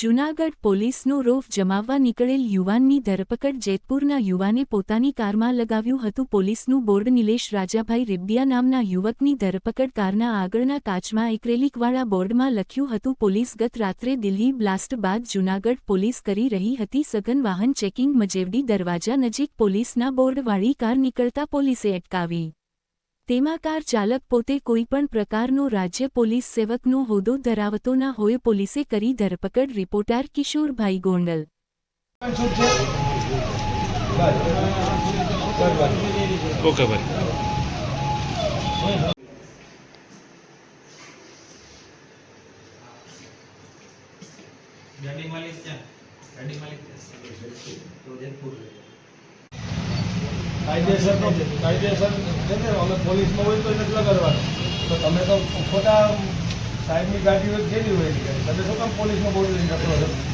જૂનાગઢ પોલીસનો રોફ જમાવવા નીકળેલ યુવાનની ધરપકડ જેતપુરના યુવાને પોતાની કારમાં લગાવ્યું હતું. પોલીસનું બોર્ડ નિલેશ રાજાભાઈ રેબ્બિયા નામના યુવકની ધરપકડ કારના આગળના કાચમાં એક્રેલિકવાળા બોર્ડમાં લખ્યું હતું. પોલીસ ગત રાત્રે દિલ્હી બ્લાસ્ટ બાદ જૂનાગઢ પોલીસ કરી રહી હતી. સઘન વાહન ચેકિંગ મજેવડી દરવાજા નજીક પોલીસના બોર્ડવાળી કાર નીકળતા પોલીસે અટકાવી. તેમાં કાર ચાલક પોતે કોઈપણ પ્રકારનો રાજ્ય પોલીસ સેવકનો હોદ્દો ધરાવતો ના હોય પોલીસે કરી ધરપકડ રિપોર્ટર કિશોરભાઈ ગોંડલ. ઓકે ભાઈ. ગાડી માલિક ક્યાં? ગાડી માલિક તો જેતપુર. કાયદેસર તો કાયદેસર છે ને, અમે પોલીસમાં હોય તો નથી લગાડવાનું. તો તમે તો ખોટા સાહેબની ગાડી હોય જેની હોય તમે શું કામ પોલીસમાં બોલી જતો છો